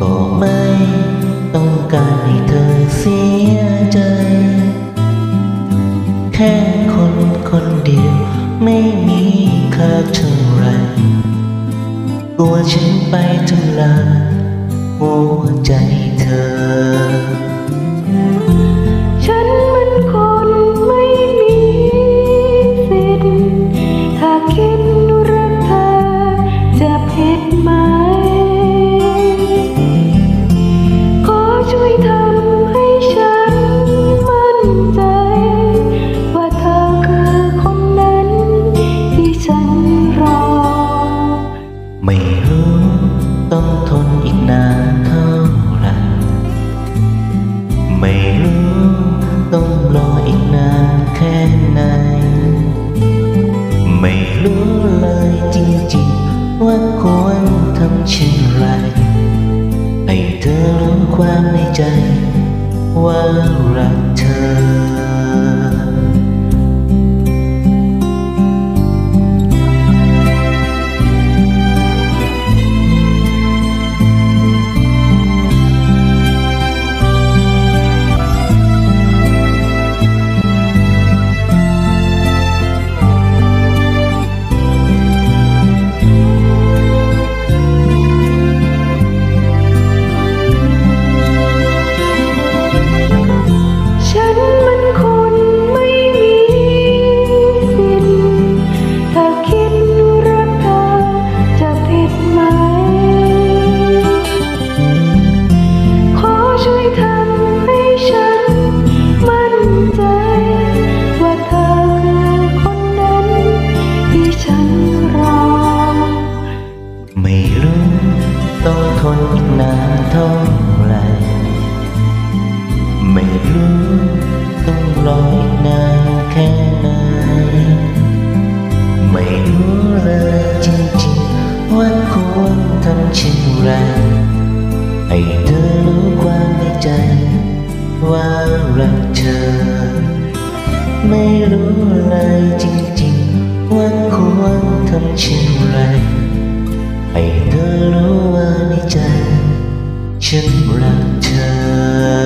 ก็ไม่ต้องการให้เธอเสียใจ แค่คนคนเดียวไม่มีค่าเท่าไร กลัวฉันไปทำลายหัวใจเธอ ว่าควรทำเช่นไรให้เธอรู้ความในใจ ว่ารักเธอ ควรทำเช่นไรให้เธอรู้ความในใจ ว่ารักเธอ ไม่รู้เลยจริงๆ ว่าควรทำเช่นไรให้เธอรู้ว่าในใจ ฉันรักเธอ